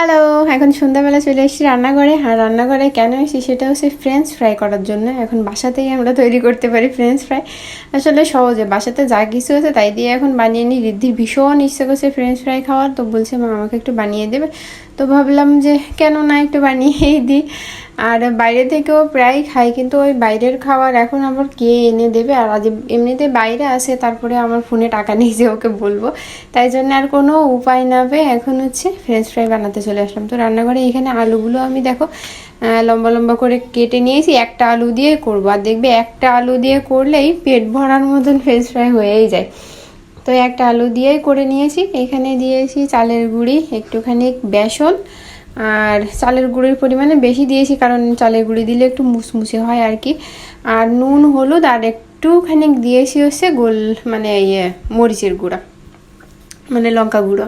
Hello এখন সন্ধ্যাবেলা চলে এসেছি রান্নাঘরে। আর রান্নাঘরে কেন এসেছি সেটা হচ্ছে ফ্রেঞ্চ ফ্রাই করার জন্য। এখন বাসাতেই আমরা তৈরি করতে পারি ফ্রেঞ্চ ফ্রাই আসলে সহজে, বাসাতে যা কিছু আছে তাই দিয়ে এখন বানিয়ে নিই। রিদ্ধির ভীষণ ইচ্ছে করছে ফ্রেঞ্চ ফ্রাই খাওয়ার, তো বলছে, মা, আমাকে একটু বানিয়ে দেবে। তো ভাবলাম যে, কেন না একটু বানিয়েই দিই। আর বাইরে থেকেও প্রায় খাই, কিন্তু ওই বাইরের খাবার এখন আবার কে এনে দেবে? আর আজ এমনিতে বাইরে আসে, তারপরে আমার ফোনে টাকা নেই যে ওকে বলব। তাই জন্য আর কোনো উপায় না পেয়ে এখন হচ্ছে ফ্রেঞ্চ ফ্রাই বানাতে চলে আসলাম। তো রান্নাঘরে এখানে আলুগুলো আমি দেখো লম্বা লম্বা করে কেটে নিয়েছি, একটা আলু দিয়ে করব। আর দেখবে একটা আলু দিয়ে করলেই পেট ভরার মতন ফ্রেঞ্চ ফ্রাই হয়েই যায়। তো একটা আলু দিয়েই করে নিয়েছি। এখানে দিয়েছি চালের গুঁড়ি, একটুখানি বেসন আর চালের গুঁড়ির পরিমাণে বেশি দিয়েছি, কারণ চালের গুঁড়ি দিলে একটু মুসমুসে হয় আর কি। আর নুন, হলুদ আর একটুখানি দিয়েছি হচ্ছে গোল মানে ইয়ে মরিচের গুঁড়া মানে লঙ্কা গুঁড়ো।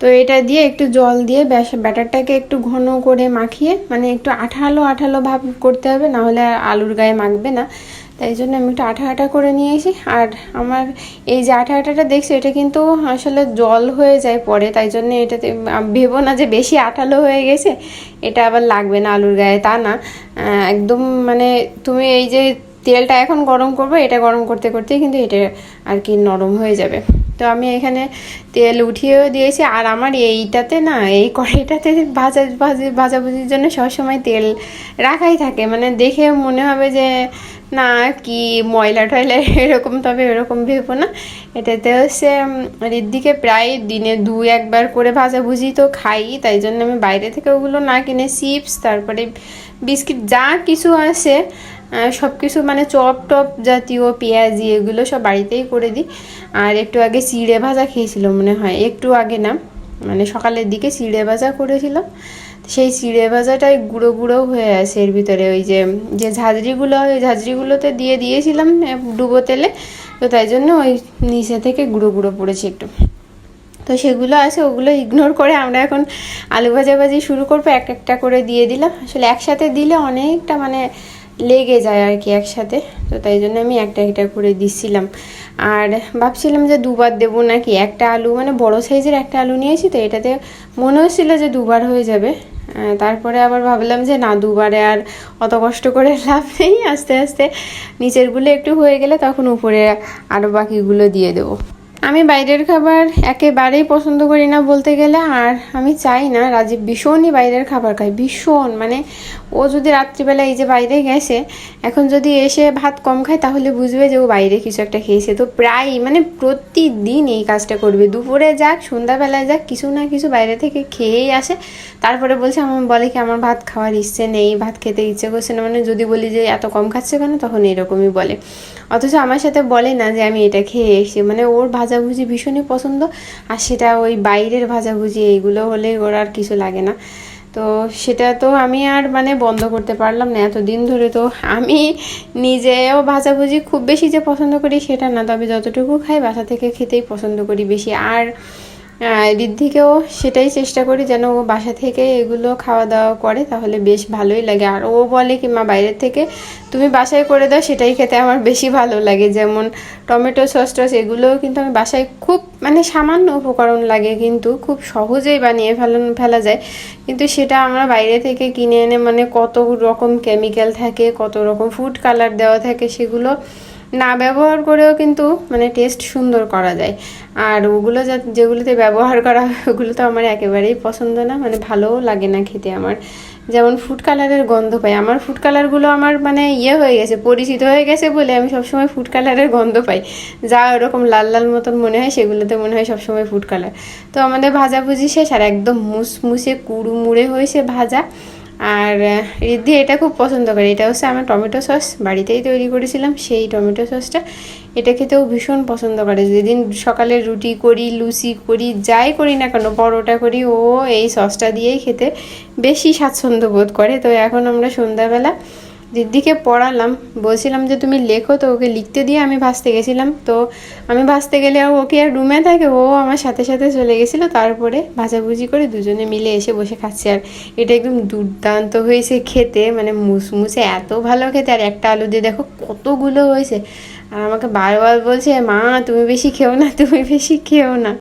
তো এটা দিয়ে একটু জল দিয়ে ব্যাটারটাকে একটু ঘন করে মাখিয়ে মানে একটু আঠালো আঠালো ভাব করতে হবে, না হলে আর আলুর গায়ে মাখবে না। তাই জন্য আমি একটু আঠা আঠা করে নিয়েছি। আর আমার এই যে আঠা আঠাটা দেখছি, এটা কিন্তু আসলে জল হয়ে যায় পরে, তাই জন্য এটাতে ভেবো না যে বেশি আঠালো হয়ে গেছে, এটা আবার লাগবে না আলুর গায়ে, তা না। একদম মানে তুমি এই যে তেলটা এখন গরম করব, এটা গরম করতে করতেই কিন্তু এটা আর কি নরম হয়ে যাবে। তো আমি এখানে তেল উঠিয়েও দিয়েছি। আর আমার এইটাতে না, এই কড়াইটাতে ভাজা, ভাজি, ভাজাভুজির জন্য সবসময় তেল রাখাই থাকে। মানে দেখে মনে হবে যে, না, কি ময়লা টয়লা এরকম, তবে এরকম ভেবো না। এটাতে হচ্ছে ঋদ্ধিকে প্রায় দিনে দু একবার করে ভাজাভুজি তো খাই। তাই জন্য আমি বাইরে থেকে ওগুলো না কিনে, চিপস, তারপরে বিস্কিট, যা কিছু আছে সব কিছু মানে চপ টপ জাতীয় পেঁয়াজি এগুলো সব বাড়িতেই করে দিই। আর একটু আগে চিড়ে ভাজা খেয়েছিল মনে হয়, একটু আগে না মানে সকালের দিকে চিড়ে ভাজা করেছিলাম। সেই চিড়ে ভাজাটাই গুঁড়ো গুঁড়ো হয়ে আছে এর ভিতরে, ওই যে যে ঝাঁঝরিগুলো ওই ঝাঁঝরিগুলোতে দিয়ে দিয়েছিলাম ডুবো তেলে। তো তাই জন্য ওই নিচে থেকে গুঁড়ো গুঁড়ো পড়েছে একটু। তো সেগুলো আছে, ওগুলো ইগনোর করে আমরা এখন আলু ভাজাভাজি শুরু করব, এক একটা করে দিয়ে দিলাম। আসলে একসাথে দিলে অনেকটা মানে লেগে যায় আর কি একসাথে। তো তাই জন্য আমি একটা একটা করে দিচ্ছিলাম আর ভাবছিলাম যে দুবার দেবো নাকি? একটা আলু মানে বড় সাইজের একটা আলু নিয়েছি তো এটাতে মনে হচ্ছিল যে দুবার হয়ে যাবে। তারপরে আবার ভাবলাম যে না, দুবারে আর অত কষ্ট করে লাভ নেই। আস্তে আস্তে নিচেরগুলো একটু হয়ে গেলে তখন উপরে আরও বাকিগুলো দিয়ে দেবো। আমি বাইরের খাবার একেবারেই পছন্দ করি না বলতে গেলে, আর আমি চাই না রাজীব ভীষণই বাইরের খাবার খায়, ভীষণ। মানে ও যদি রাত্রিবেলা এই যে বাইরে গেছে, এখন যদি এসে ভাত কম খায়, তাহলে বুঝবে যে ও বাইরে কিছু একটা খেয়েছে। তো প্রায় মানে প্রতিদিন এই কাজটা করবে। দুপুরে যাক, সন্ধ্যাবেলায় যাক, কিছু না কিছু বাইরে থেকে খেয়েই আসে। তারপরে বলছে আমার বলে কি আমার ভাত খাওয়ার ইচ্ছে নেই, ভাত খেতে ইচ্ছে করছে না। মানে যদি বলি যে এত কম খাচ্ছে কেন, তখন এরকমই বলে। অথচ আমার সাথে বলে না যে আমি এটা খেয়ে এসেছি। মানে ওর ভাজাভুজি ভীষণই পছন্দ। আর সেটা ওই বাইরের ভাজাভুজি, এইগুলো হলে ওর আর কিছু লাগে না। তো সেটা তো আমি আর মানে বন্ধ করতে পারলাম না এতদিন ধরে। তো আমি নিজেও ভাজাভুজি খুব বেশি যে পছন্দ করি সেটা না, তবে যতটুকু খাই বাসা থেকে খেতেই পছন্দ করি বেশি। আর ঋদ্ধিকেও সেটাই চেষ্টা করি যেন ও বাসা থেকে এগুলো খাওয়া দাওয়া করে, তাহলে বেশ ভালোই লাগে। আর ও বলে কি, মা, বাইরের থেকে তুমি বাসায় করে দাও, সেটাই খেতে আমার বেশি ভালো লাগে। যেমন টমেটো সস টস, এগুলোও কিন্তু আমি বাসায় খুব মানে সামান্য উপকরণ লাগে কিন্তু খুব সহজেই বানিয়ে ফেলানো, ফেলা যায়। কিন্তু সেটা আমরা বাইরে থেকে কিনে এনে মানে কত রকম কেমিক্যাল থাকে, কত রকম ফুড কালার দেওয়া থাকে, সেগুলো না ব্যবহার করেও কিন্তু মানে টেস্ট সুন্দর করা যায়। আর ওগুলো যা, যেগুলোতে ব্যবহার করা হয়, ওগুলো তো আমার একেবারেই পছন্দ না মানে ভালোও লাগে না খেতে আমার। যেমন ফুড কালারের গন্ধ পাই। আমার ফুড কালারগুলো আমার মানে ইয়ে হয়ে গেছে, পরিচিত হয়ে গেছে বলে আমি সবসময় ফুড কালারের গন্ধ পাই। যা ওরকম লাল লাল মতন মনে হয়, সেগুলোতে মনে হয় সবসময় ফুড কালার তো আমাদের ভাজাভুজি শেষ, আর একদম মুসমুসে কুড়ুমুড়ে হয়েছে ভাজা। আর রিদ্ধি এটা খুব পছন্দ করে। এটা হচ্ছে আমার টমেটো সস বাড়িতেই তৈরি করেছিলাম, সেই টমেটো সসটা। এটা খেতেও ভীষণ পছন্দ করে। যেদিন সকালে রুটি করি, লুচি করি, যাই করি না কেন, পরোটা করি, ও এই সসটা দিয়েই খেতে বেশি স্বাচ্ছন্দ্য বোধ করে। তো এখন আমরা সন্ধ্যাবেলা দিদিকে পড়ালাম। বলছিলাম যে, তুমি লেখো তো, ওকে লিখতে দিয়ে আমি ভাসতে গেছিলাম। তো আমি ভাসতে গেলে ও কি আর রুমে থাকে, ও আমার সাথে সাথে চলে গেছিল। তারপরে ভাজাভুজি করে দুজনে মিলে এসে বসে খাচ্ছি। আর এটা একদম দুর্দান্ত হয়েছে খেতে মানে মুসমুসে এত ভালো খেতে। আর একটা আলু দিয়ে দেখো কতগুলো হয়েছে। আর আমাকে বারবার বলছে, মা, তুমি বেশি খেও না, তুমি বেশি খেও না।